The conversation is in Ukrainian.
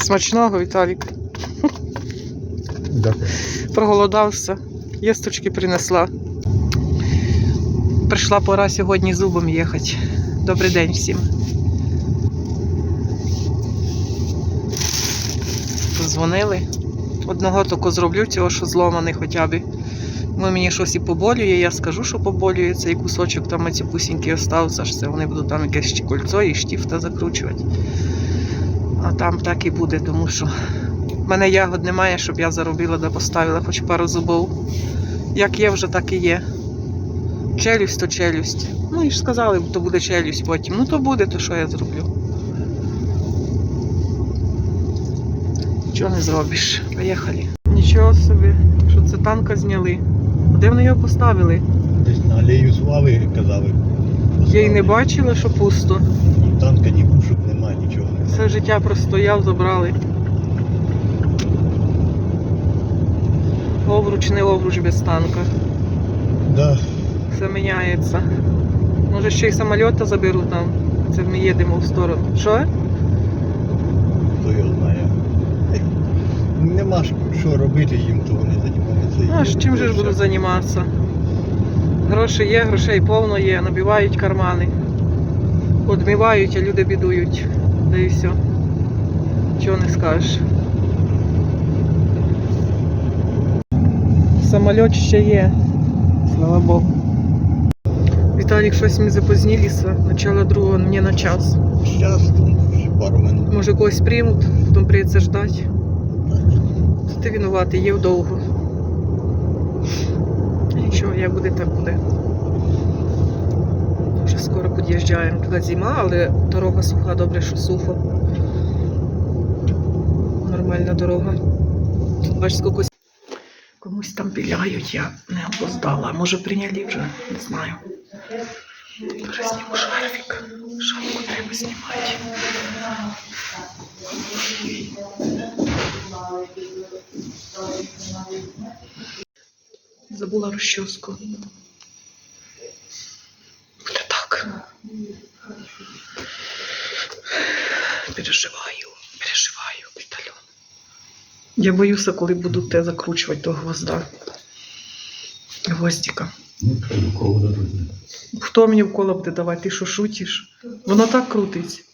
Смачного, Віталік. Дякую. Проголодався. Їсточки принесла. Прийшла пора сьогодні зубом їхати. Добрий день всім. Позвонили. Одного тільки зроблю, цього, що зломаний хоча б. Ну, мені щось і поболює, я скажу, що поболює цей кусочок, там оці пусіньки остався, що це вони будуть там якесь кольцо і штіфта закручувати. А там так і буде, тому що в мене ягод немає, щоб я заробила да поставила хоч пару зубов. Як є, вже так і є. Челюсть то челюсть. Ну і ж сказали, то буде челюсть потім. Ну то буде, то що я зроблю. Нічого не зробиш. Поїхали. Нічого собі, що це танка зняли. А Де вони його поставили? Десь на алею слави казали. Я й не бачила, що пусто. Ні танка, ні нічого немає. Все життя простояв, забрали. Обруч, не обруч без танка. Да. Все міняється. Може ще й самоліта заберуть нам. Це ми їдемо в сторону. Що? Хто його знає. Нема ж що робити їм, то вони займаються. А ж чим же ж буду займатися? Гроші є, грошей повно є, набивають кармани. Одмивають, а люди бідують. Да і все. Чого не скажеш. Самоліт ще є. Слава Богу. Віталік, щось ми запознілися. Начало другого мені на час. Ще пару минут. Може когось приймуть, потім прийдеться ждати. Та Ти винуватий, є довго. Нічого, як буде, так буде. Під'їжджаємо. Туди зима, але дорога суха, добре, що сухо. Нормальна дорога. Тут бачиш, скільки комусь там піляють, я не опоздала. Може прийняли вже, не знаю. Зараз зніму шарфік. Шапку треба знімати. Забула розчоску. Буде так. Переживаю, переживаю, Віталю. Я боюся, коли буду те закручувати до гвозда. Гвоздика. Ну, дадуть. Хто мені вкола буде давати? Ти що шутиш? Воно так крутить.